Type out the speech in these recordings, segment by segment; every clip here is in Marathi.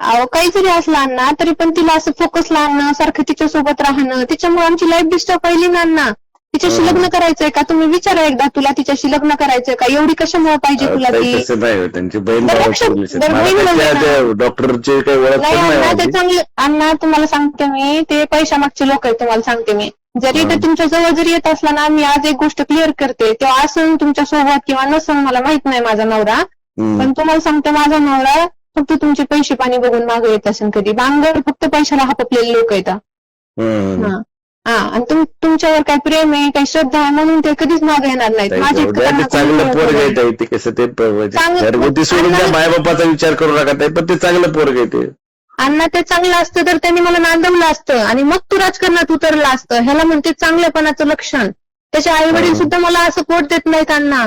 अहो काही जरी असलं अण्णा तरी पण तिला असं फोकस आणणं सारखं तिच्या सोबत राहणं तिच्यामुळे आमची लाईफ डिस्टर्ब पहिली ना अण्णा. तिच्याशी. लग्न करायचंय का? तुम्ही विचारा एकदा तुला तिच्याशी लग्न करायचंय का? एवढी कशामुळे पाहिजे तुला ती? हो, त्यांची बहीण डॉक्टरचे काही ओळख नाही अण्णा ते माझी. चांगले अण्णा तुम्हाला सांगते मी. ते पैशामागचे लोक आहेत तुम्हाला सांगते मी. जरी ते हं. तुमच्या जवळ जरी येत असला ना मी आज एक गोष्ट क्लिअर करते. तेव्हा असन तुमच्यासोबत किंवा नसन मला माहीत नाही माझा नवरा. पण तुम्हाला सांगते माझा नवरा फक्त तुमचे पैसे पाणी बघून मागे येत असेल कधी. बांगर फक्त पैशाला हापपलेले लोक हम्म. हा. हा आणि तुम तुमच्यावर काही प्रेम आहे काही श्रद्धा आहे म्हणून ते कधीच मागे येणार नाहीत. माझे ते चांगलं पोरग ते कसं ते म्हणजे घरगुती सोडून विचार करू नका ताई पण ते चांगलं पोरग आहे ते. अण्णा ते चांगलं असतं तर त्यांनी मला नांदवलं असतं. आणि मग तू राजकारणात उतरलं असतं. ह्याला म्हणते चांगल्यापणाचं लक्षण. त्याचे आई वडील. सुद्धा मला सपोर्ट देत नाहीत अण्णा.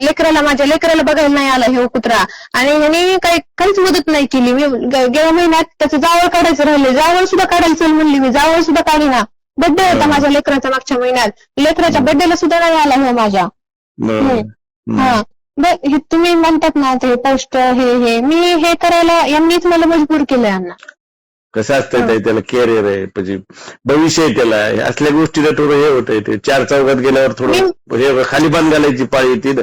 लेकराला माझ्या लेकराला बघायला नाही आला हे कुत्रा. आणि ह्याने काही काहीच मदत नाही केली. मी गेल्या महिन्यात त्याचं जावळ काढायचं राहिले जावळ सुद्धा काढायला चल म्हणली मी. जावळ सुद्धा काढीना. बड्डे होता. माझ्या लेकराचा मागच्या महिन्यात. लेकराच्या बड्डेला सुद्धा नाही आला हो माझ्या. बरं. हम्म. हा. हे तुम्ही म्हणतात ना ते पोस्ट हे हे. मी हे करायला यांनीच मला मजबूर केलंय अण्णा कसं असतंय ते त्याला कॅरियर आहे म्हणजे भविष्य आहे त्याला. हे असल्या गोष्टीला थोडं हे होतंय ते. चार चौघात गेल्यावर थोडं हे खाली बांध घालायची पाळी येते ना.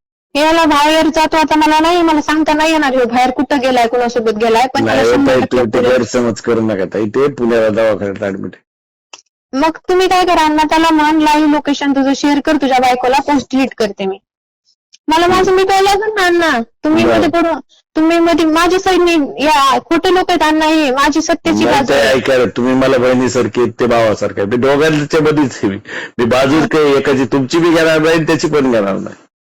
याला बाहेर जातो आता मला नाही मला सांगता नाही येणार ह्यो बाहेर कुठं गेलाय कुणासोबत गेलाय पण नाही हो शंभर ताई, टक्के तुम्ही ते पुरेल. गैरसमज करू नका ताई ते पुण्याला दवाखान्यात ऍडमिट मग तुम्ही काय करा अण्णा त्याला म्हण लाईव्ह लोकेशन तुझं शेअर कर तुझ्या बायकोला पोस्ट डिलीट करते मी. मला माझं मिटवायला लागेल ना अण्णा? तुम्ही बरं. मध्ये पडून तुम्ही मध्ये माझ्या साईडने या खोटे लोक आहेत अण्णा हे माझी सत्याची नाही बाजू ते आहे. ऐका रे, तुम्ही मला बहिणीसारखे ते भावासारखे मी दोघांच्या मध्येच आहे मी. मी बाजूच काही एकाची तुमची बी घेणार नाही त्याची पण घेणार नाही.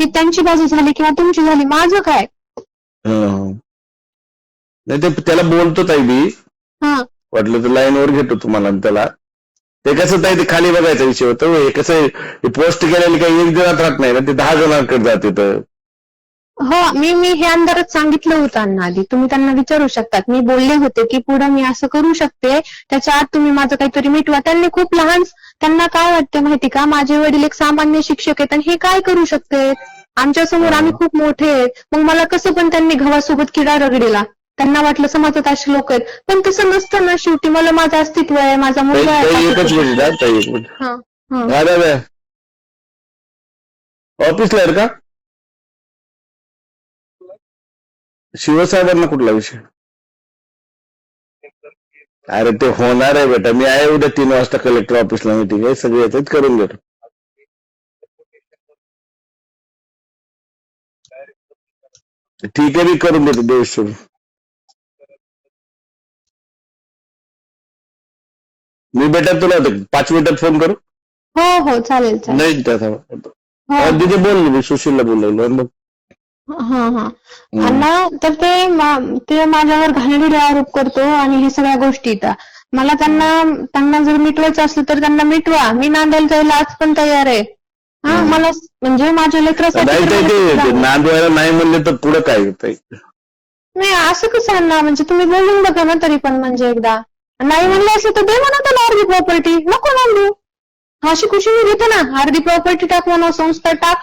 ही त्यांची बाजू झाली किंवा तुमची झाली माझं काय. नाही ते त्याला बोलतो ताई मी. हा. वाटलं तर लाईनवर घेतो तुम्हाला आणि त्याला. ते कसं ताई ते खाली बघायचा विषय होतो हे कसं हे पोस्ट केलेली काही एक जणात राहत नाही ना ते दहा जणांकडे जाते तर. हो मी मी हे अंधारात सांगितलं होतं अण्णा आधी. तुम्ही त्यांना विचारू शकतात. मी बोलले होते की पुढे मी असं करू शकते. त्याच्या आत तुम्ही माझं काहीतरी मिटवा. त्यांनी खूप लहान त्यांना काय वाटतं माहिती का? माझे वडील एक सामान्य शिक्षक आहेत आणि हे काय करू शकते? आमच्यासमोर आम्ही खूप मोठे आहेत. मग मला कसं पण त्यांनी गव्हासोबत किडा रगडीला. त्यांना वाटलं समाजात असे लोक आहेत. पण तसं नसतं ना शेवटी. मला माझं अस्तित्व आहे माझा मुलगा ताई आहे एकच मिनिट हा, ताई एक मिनिट. हा, हा. हा ऑफिसला आहे का? शिवसाहेबांना कुठला विषय? अरे ते होणार आहे बेटा. मी आहे उद्या तीन वाजता कलेक्टर ऑफिसला मीटिंग आहे. सगळे येतात करून घेतो ठीक आहे मी करून देतो. देश मी बेटा तुला पाच मिनिटात फोन करू? हो हो चालेल चालेल. नाही त्याचा हो. तिथे बोललो मी सुशीलला बोललो मग हा हा. अण्णा तर ते मा- ते माझ्यावर घाणेरडे आरोप करतो आणि हे सगळ्या गोष्टी येतात मला त्यांना त्यांना जर मिटवायचं असलं तर त्यांना मिटवा. मी नांदायला जायला आज पण तयार आहे. हा हम्म. मला म्हणजे माझ्या लेकरासाठी नाही तर ते- ते मला ते नांदवायला नाही म्हणले तर पुढं काय नाही असं कसं अण्णा? म्हणजे तुम्ही बोलून बघा ना तरी पण म्हणजे एकदा. नाही म्हणलं असं तर दे म्हणा त्याला अर्धी प्रॉपर्टी नको नांदू. अशी खुशी मी घेते ना. अर्धी प्रॉपर्टी टाक म्हणा संस्था टाक.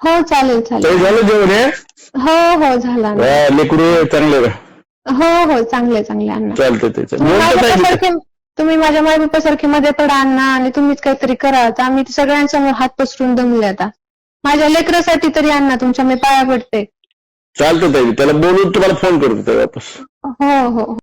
हो चालेल चालेल. झालं जेवण हे? हो हो झाला. वा, लेकरू चांगले हो हो चांगले चांगले अण्णा ते तुम्ही बोलतो माझ्या ताई मी. पप्पासारखे तुम्ही माझ्या माय पप्पासारखे मध्ये पडा अण्णा आणि तुम्हीच काहीतरी करा. आता आम्ही सगळ्यांसमोर हात पसरून दमले आता. माझ्या लेकरासाठी तरी अण्णा तुमच्या मी पाया पडते. चालतं ताई. त्याला बोलून तुम्हाला फोन करतो ताई वापस. हो हो.